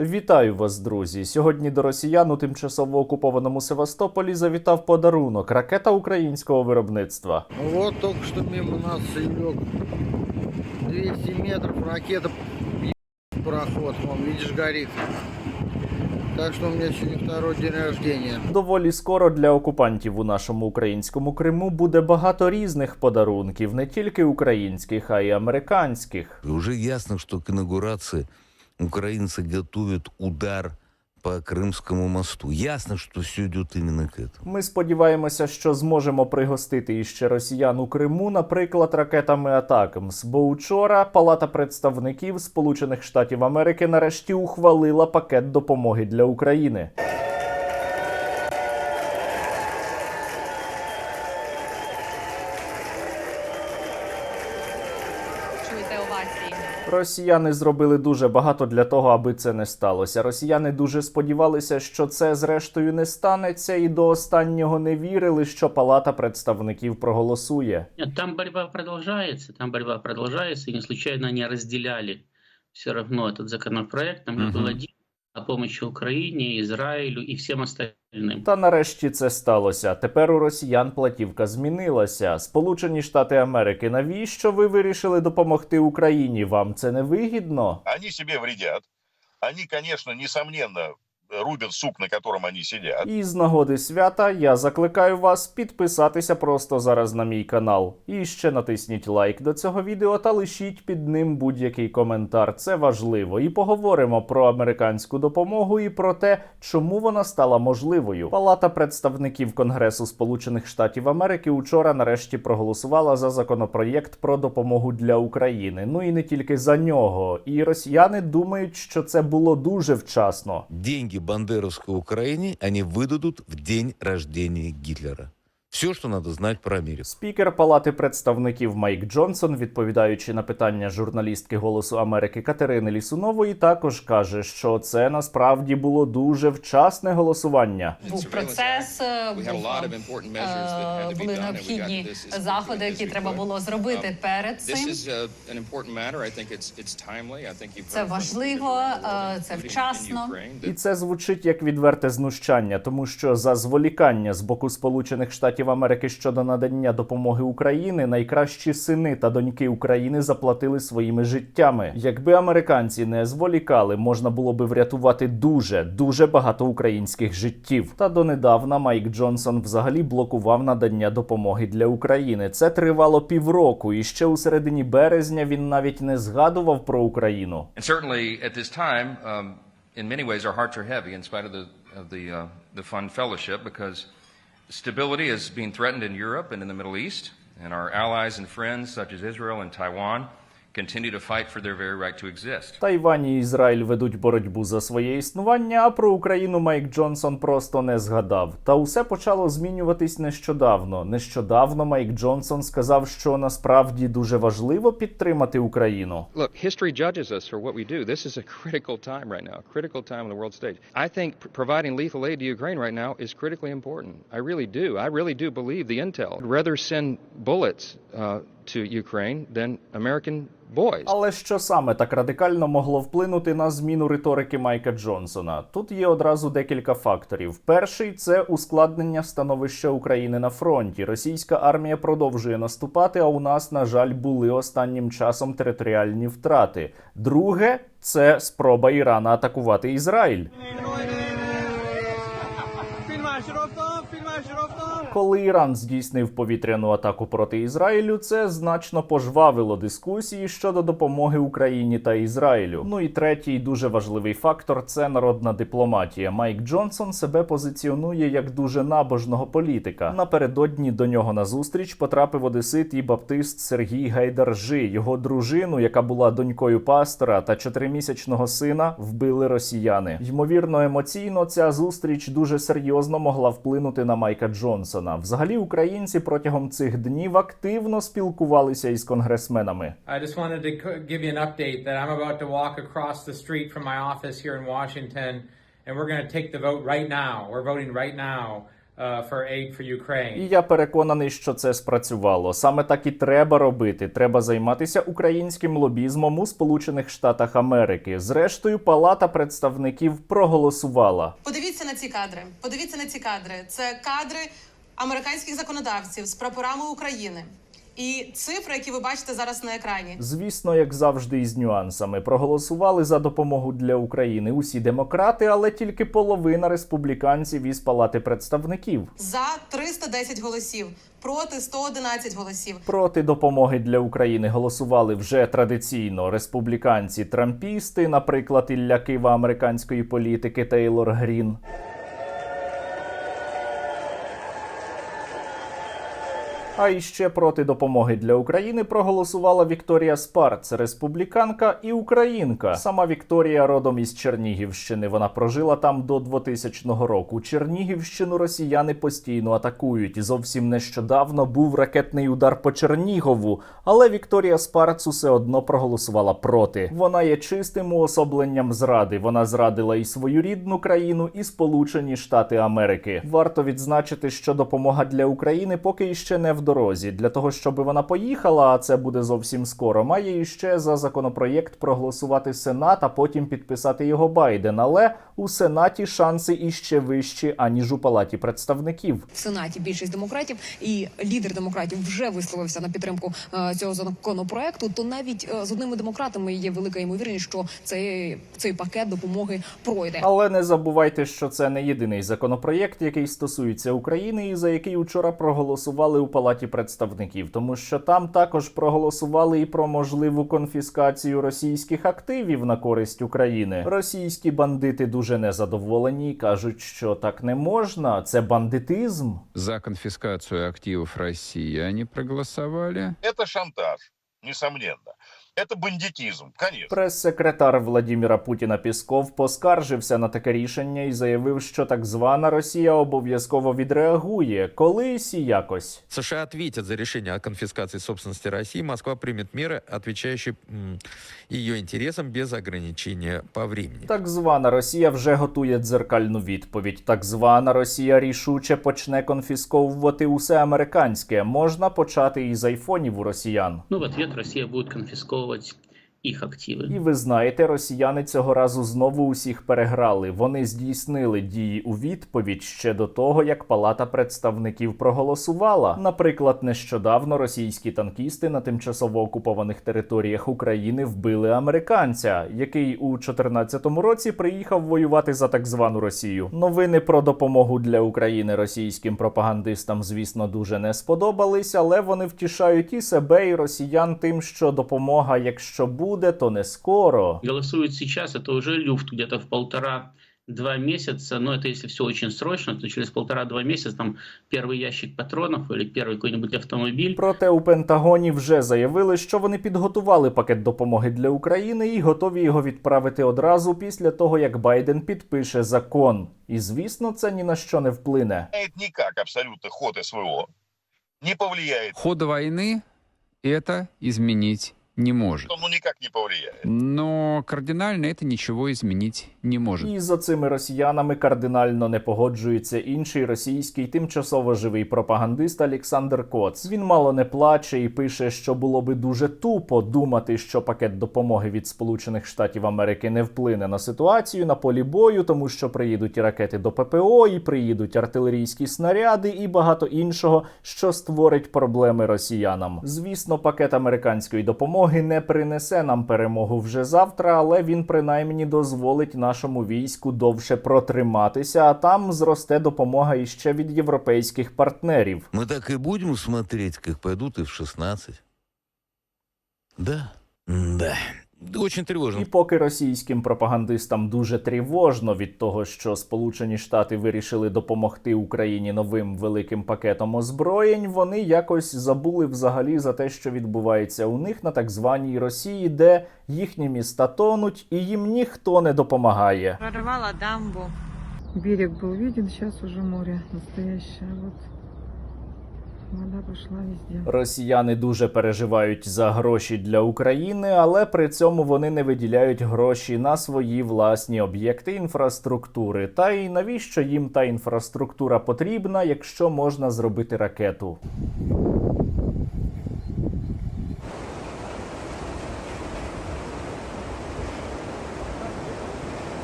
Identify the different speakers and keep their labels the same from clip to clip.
Speaker 1: Вітаю вас, друзі! Сьогодні до росіян у тимчасово окупованому Севастополі завітав подарунок ракета українського виробництва.
Speaker 2: Ну Вот только что мимо нас Саек. 200 метров, ракета пароход, вон, видишь, горит. Так что у меня сегодня второй день рождения.
Speaker 1: Доволі скоро для окупантів у нашому українському Криму буде багато різних подарунків, не тільки українських, а й американських.
Speaker 3: И уже ясно, что к украинцы готовят удар по Крымскому мосту. Ясно, что все идет именно к этому.
Speaker 1: Ми сподіваємося, що зможемо пригостити іще росіян у Криму, наприклад, ракетами Атакамс. Бо учора Палата представників Сполучених Штатів Америки нарешті ухвалила пакет допомоги для України. Росіяни зробили дуже багато для того, аби це не сталося. Росіяни дуже сподівалися, що це зрештою не станеться, і до останнього не вірили, що Палата представників проголосує.
Speaker 4: Там борьба продовжується, там борьба продовжається, і не случайно не розділяли все равно цей законопроект. Там угу. был один о помощи Україні, Ізраїлю і всім остальним.
Speaker 1: Та нарешті це сталося. Тепер у росіян платівка змінилася. Сполучені Штати Америки, навіщо ви вирішили допомогти Україні? Вам це не вигідно?
Speaker 5: Вони собі вредят. Вони, звісно, несомненно, рубят сук, на котором они сидят.
Speaker 1: І з нагоди свята я закликаю вас підписатися просто зараз на мій канал. І ще натисніть лайк до цього відео та лишіть під ним будь-який коментар. Це важливо. І поговоримо про американську допомогу і про те, чому вона стала можливою. Палата представників Конгресу Сполучених Штатів Америки учора нарешті проголосувала за законопроєкт про допомогу для України. Ну і не тільки за нього. І росіяни думають, що це було дуже вчасно.
Speaker 3: Деньги бандеровской Украине они выдадут в день рождения Гитлера. Все, что надо знать про Америку.
Speaker 1: Спікер Палати представників Майк Джонсон, відповідаючи на питання журналістки Голосу Америки Катерини Лісунової, також каже, що це насправді було дуже вчасне голосування.
Speaker 6: Був процес, був, е, були необхідні заходи, які треба було зробити
Speaker 7: Um,
Speaker 6: перед цим.
Speaker 7: uh,
Speaker 6: Це важливо, е, це вчасно.
Speaker 1: І це звучить як відверте знущання, тому що за зволікання з боку Сполучених Штатів Америки щодо надання допомоги Україні найкращі сини та доньки України заплатили своїми життями. Якби американці не зволікали, можна було би врятувати дуже дуже багато українських життів. Та донедавна Майк Джонсон взагалі блокував надання допомоги для України. Це тривало півроку, і ще у середині березня він навіть не згадував про Україну.
Speaker 8: Um, in many ways, our hearts are heavy in spite of the, of the, uh, the fun fellowship because stability is being threatened in Europe and in the Middle East, and our allies and friends such as Israel and Taiwan continue to fight for their very right to exist.
Speaker 1: Тайвань і Ізраїль ведуть боротьбу за своє існування, а про Україну Майк Джонсон просто не згадав. Та усе почало змінюватись нещодавно. Нещодавно Майк Джонсон сказав, що насправді дуже важливо підтримати Україну.
Speaker 9: Look, history judges us for what we do. This is a critical time right now, a critical time on the world stage. I think providing lethal aid to Ukraine right now is critically important. I really do. I really do believe the intel. I'd rather send bullets uh, to Ukraine than American boys.
Speaker 1: Але що саме так радикально могло вплинути на зміну риторики Майка Джонсона? Тут є одразу декілька факторів. Перший це ускладнення становища України на фронті. Російська армія продовжує наступати, а у нас, на жаль, були останнім часом територіальні втрати. Друге це спроба Ірана атакувати Ізраїль. Коли Іран здійснив повітряну атаку проти Ізраїлю, це значно пожвавило дискусії щодо допомоги Україні та Ізраїлю. Ну і третій дуже важливий фактор це народна дипломатія. Майк Джонсон себе позиціонує як дуже набожного політика. Напередодні до нього на зустріч потрапив одесит і баптист Сергій Гайдаржи. Його дружину, яка була донькою пастора та чотиримісячного сина, вбили росіяни. Ймовірно, емоційно ця зустріч дуже серйозно могла вплинути на Майка Джонсона. Взагалі, українці протягом цих днів активно спілкувалися із конгресменами.
Speaker 10: I just wanted to give you an update that I'm about to walk across the street from my office here in Washington, and we're going to take the vote right now. We're voting right now uh, for aid for Ukraine.
Speaker 1: І я переконаний, що це спрацювало. Саме так і треба робити. Треба займатися українським лобізмом у Сполучених Штатах Америки. Зрештою, Палата представників проголосувала.
Speaker 11: Подивіться на ці кадри. Подивіться на ці кадри. Це кадри американських законодавців з прапорами України. І цифри, які ви бачите зараз на екрані.
Speaker 1: Звісно, як завжди, із нюансами проголосували за допомогу для України усі демократи, але тільки половина республіканців із Палати представників.
Speaker 11: За 310 голосів проти 111 голосів.
Speaker 1: Проти допомоги для України голосували вже традиційно республіканці трампісти, наприклад, Ілля Кива американської політики Тейлор Грін. А іще проти допомоги для України проголосувала Вікторія Спарц, республіканка і українка. Сама Вікторія родом із Чернігівщини. Вона прожила там до 2000 року. Чернігівщину росіяни постійно атакують. Зовсім нещодавно був ракетний удар по Чернігову, але Вікторія Спарц усе одно проголосувала проти. Вона є чистим уособленням зради. Вона зрадила і свою рідну країну, і Сполучені Штати Америки. Варто відзначити, що допомога для України поки іще не в дорозі. Для того, щоб вона поїхала, а це буде зовсім скоро, має іще за законопроєкт проголосувати Сенат, а потім підписати його Байден. Але у Сенаті шанси іще вищі, аніж у Палаті представників.
Speaker 12: в Сенаті більшість демократів і лідер демократів вже висловився на підтримку е, цього законопроекту. То навіть е, з одними демократами є велика ймовірність, що цей, цей пакет допомоги пройде.
Speaker 1: Але не забувайте, що це не єдиний законопроєкт, який стосується України, і за який учора проголосували у Палаті представників, тому що там також проголосували і про можливу конфіскацію російських активів на користь України. Російські бандити дуже незадоволені і кажуть, що так не можна. Це бандитизм.
Speaker 13: За конфіскацію активів Росії. они проголосували.
Speaker 5: Це шантаж, несомненно. Это бандитизм, конечно.
Speaker 1: Прес-секретар Владіміра Путіна Пісков поскаржився на таке рішення і заявив, що так звана Росія обов'язково відреагує колись і якось.
Speaker 14: США ответят за решение о конфискации собственности России. Москва примет меры, отвечающие м, ее интересам без ограничения по времени.
Speaker 1: Так звана Росія вже готує дзеркальну відповідь. Так звана Росія рішуче почне конфісковувати усе американське. Можна почати із айфонів у росіян.
Speaker 4: Ну, в ответ Россия pessoa, de их активы.
Speaker 1: І ви знаєте, росіяни цього разу знову усіх переграли. Вони здійснили дії у відповідь ще до того, як Палата представників проголосувала. Наприклад, нещодавно російські танкісти на тимчасово окупованих територіях України вбили американця, який у 2014 році приїхав воювати за так звану Росію. Новини про допомогу для України російським пропагандистам, звісно, дуже не сподобались, але вони втішають і себе, і росіян тим, що допомога, якщо буде, то не скоро.
Speaker 4: Голосуют сейчас, это уже люфт где-то в полтора-два месяца. Но это если все очень срочно, то через полтора-два месяца там первый ящик патронов или первый какой-нибудь автомобиль.
Speaker 1: Проте у Пентагоні вже заявили, що вони підготували пакет допомоги для України і готові його відправити одразу після того, як Байден підпише закон. І звісно, це ні на що не вплине.
Speaker 5: Влияет никак абсолютно ход СВО. Не повлияет.
Speaker 13: Ход войны это изменить не может.
Speaker 5: Ну, никак не повлияет.
Speaker 13: Но кардинально это ничего изменить не может.
Speaker 1: І з оцими росіянами кардинально не погоджується інший російський тимчасово живий пропагандист Олександр Коц. Він мало не плаче і пише, що було би дуже тупо думати, що пакет допомоги від Сполучених Штатів Америки не вплине на ситуацію на полі бою, тому що приїдуть і ракети до ППО, і приїдуть артилерійські снаряди, і багато іншого, що створить проблеми росіянам. Звісно, пакет американської допомоги не принесе нам перемогу вже завтра, але він принаймні дозволить нашому війську довше протриматися, а там зросте допомога іще від європейських партнерів.
Speaker 3: Ми так і будемо смотреть, як пойдуть і в 16. Да, да. Очень тревожно.
Speaker 1: І поки російським пропагандистам дуже тривожно від того, що Сполучені Штати вирішили допомогти Україні новим великим пакетом озброєнь, вони якось забули взагалі за те, що відбувається у них на так званій Росії, де їхні міста тонуть, і їм ніхто не допомагає.
Speaker 11: Прорвала дамбу.
Speaker 15: Берег был виден, сейчас уже море настоящее. Вот Вода пошла везде.
Speaker 1: Росіяни дуже переживають за гроші для України, але при цьому вони не виділяють гроші на свої власні об'єкти інфраструктури. Та й навіщо їм та інфраструктура потрібна, якщо можна зробити ракету?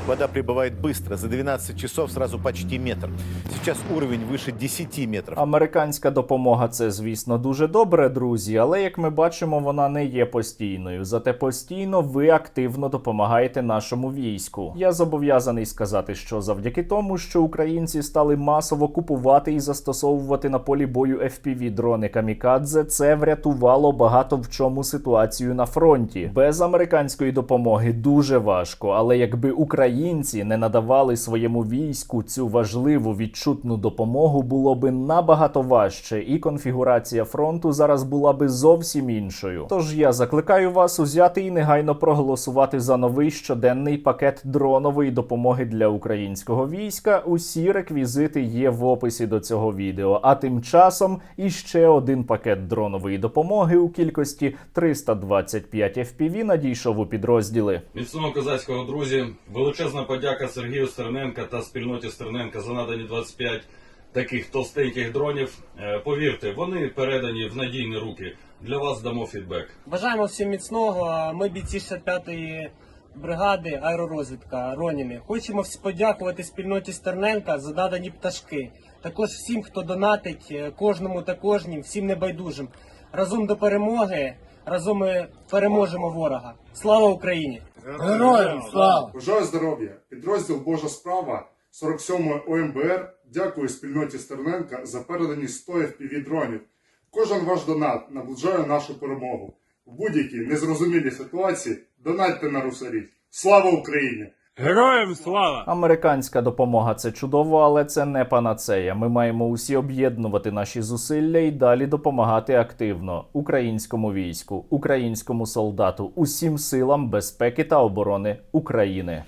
Speaker 16: Вода прибывает быстро, за 12 часов сразу почти метр. Сейчас уровень выше 10 метров.
Speaker 1: Американська допомога це, звісно, дуже добре, друзі, але як ми бачимо, вона не є постійною. Зате постійно ви активно допомагаєте нашому війську. Я зобов'язаний сказати, що завдяки тому, що українці стали масово купувати і застосовувати на полі бою fpv дрони камікадзе, це врятувало багато в чому ситуацію на фронті. Без американської допомоги дуже важко, але якби українці не надавали своєму війську цю важливу відчутну допомогу, було би набагато важче, і конфігурація фронту зараз була би зовсім іншою. Тож я закликаю вас узяти і негайно проголосувати за новий щоденний пакет дронової допомоги для українського війська. Усі реквізити є в описі до цього відео. А тим часом іще один пакет дронової допомоги у кількості 325 FPV надійшов у підрозділи.
Speaker 17: Міцного козацького друзі, величезна подяка Сергію Стерненка та спільноті Стерненка за надані 25 таких товстеньких дронів. Е, Повірте, вони передані в надійні руки. Для вас дамо фідбек.
Speaker 18: Бажаємо всім міцного. Ми бійці 65-ї бригади аеророзвідка Роніни. Хочемо подякувати спільноті Стерненка за надані пташки. Також всім, хто донатить, е, кожному та кожнім, всім небайдужим. Разом до перемоги, разом ми переможемо ворога. Слава Україні!
Speaker 19: Героям слава! Бажаю здоров'я! Підрозділ Божа справа 47-ї ОМБР дякую спільноті Стерненка за передані 100 FPV дронів. Кожен ваш донат наближає нашу перемогу. В будь-якій незрозумілій ситуації донатьте на русарів. Слава Україні!
Speaker 1: Героям слава! Американська допомога це чудово, але це не панацея. Ми маємо усі об'єднувати наші зусилля і далі допомагати активно українському війську, українському солдату, усім силам безпеки та оборони України.